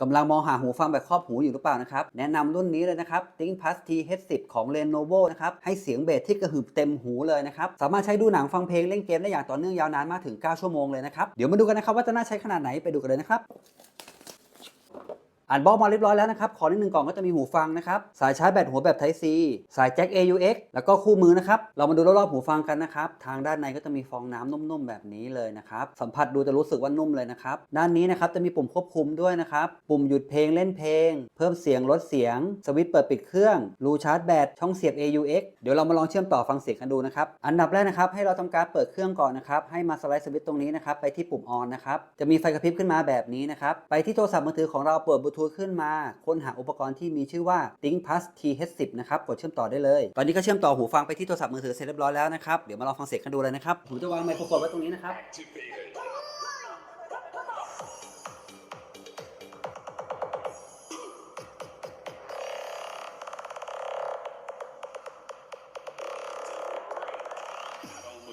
กำลังมองหาหูฟังแบบครอบหูอยู่หรือเปล่านะครับ แนะนำรุ่นนี้เลยนะครับ ThinkPads T-H10 ของ Lenovo นะครับ ให้เสียงเบสที่กระหึ่มเต็มหูเลยนะครับ สามารถใช้ดูหนังฟังเพลงเล่นเกมได้อย่างต่อเนื่องยาวนานมากถึง 9 ชั่วโมงเลยนะครับ เดี๋ยวมาดูกันนะครับว่าจะน่าใช้ขนาดไหนไปดูกันเลยนะครับ อ่านบล็อกมาเรียบร้อยแล้วนะครับ ขอนิดหนึ่งกล่องก็จะมีหูฟังนะครับ สายชาร์จแบตหัวแบบ Type C สายแจ็ค AUX แล้วก็คู่มือนะครับ เรามาดูรอบๆหูฟังกันนะครับ ทางด้านในก็จะมีฟองน้ำนุ่มๆแบบนี้เลยนะครับ สัมผัสดูจะรู้สึกว่านุ่มเลยนะครับ ด้านนี้นะครับจะมีปุ่มควบคุมด้วยนะครับ ปุ่มหยุดเพลงเล่นเพลง เพิ่มเสียงลดเสียง สวิตช์เปิดปิดเครื่อง รูชาร์จแบต ช่องเสียบ AUX เดี๋ยวเรามาลองเชื่อมต่อฟังเสียงกันดูนะครับ อันดับแรกนะครับให้เราทำการเปิดเครื่องก่อนนะครับ ให้มาสไลด์สวิตช์ตรงนี้นะครับไปที่ปุ่ม on นะครับ จะมีไฟกระพริบขึ้นมาแบบนี้นะครับ ไปที่โทรศัพท์มือถือของเราเปิดบลูทูธขึ้นมา ค้นหาอุปกรณ์ที่มีชื่อว่า ThinkPads T-H10 นะครับ กดเชื่อมต่อได้เลย ตอนนี้ก็เชื่อมต่อหูฟังไปที่โทรศัพท์มือถือเสร็จเรียบร้อยแล้วนะครับ เดี๋ยวมาลองฟังเสียงกันดูเลยนะครับ ผมจะวางไมโครโฟนไว้ตรงนี้นะครับ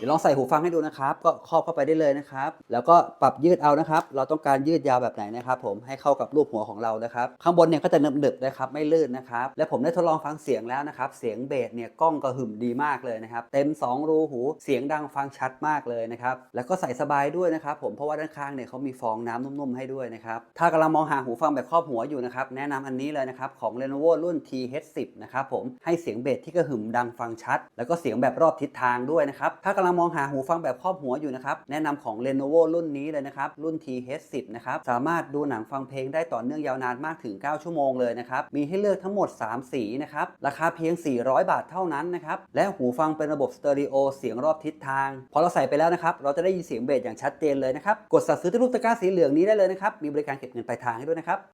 ดี๋ยวลองใส่หูฟังให้ดูนะครับ ก็ครอบเข้าไปได้เลยนะครับ แล้วก็ปรับยืดเอานะครับ เราต้องการยืดยาวแบบไหนนะครับ ผมให้เข้ากับรูปหัวของเรานะครับ ข้างบนเนี่ยก็จะเนิบๆนะครับไม่ลื่นนะครับ และผมได้ทดลองฟังเสียงแล้วนะครับ เสียงเบสเนี่ยกล้องกระหึ่มดีมากเลยนะครับ เต็ม 2 รูหู เสียงดังฟังชัดมากเลยนะครับ แล้วก็ใส่สบายด้วยนะครับ ผมเพราะว่าด้านข้างเนี่ยเขามีฟองน้ำนุ่มๆให้ด้วยนะครับ ถ้ากำลังมองหาหูฟังแบบครอบหัวอยู่นะครับ แนะนำอันนี้เลยนะครับของ Lenovo รุ่น TH10 นะครับผมให้เสียงเบสที่กระหึ่มดังฟังชัด แล้วก็เสียงแบบรอบทิศทางด้วยนะครับถ้ากำลังมองหาหูฟังแบบครอบหัวอยู่นะครับ แนะนำของ Lenovo รุ่นนี้เลยนะครับ รุ่น TH10 นะครับ สามารถดูหนังฟังเพลงได้ต่อเนื่องยาวนานมากถึง 9 ชั่วโมงเลยนะครับ มีให้เลือกทั้งหมด 3 สีนะครับ ราคาเพียง 400 บาทเท่านั้นนะครับ และหูฟังเป็นระบบสเตอริโอเสียงรอบทิศทาง พอเราใส่ไปแล้วนะครับ เราจะได้ยินเสียงเบสอย่างชัดเจนเลยนะครับ กดสั่งซื้อที่รูปตะกร้าสีเหลืองนี้ได้เลยนะครับ มีบริการเก็บเงินปลายทางให้ด้วยนะครับ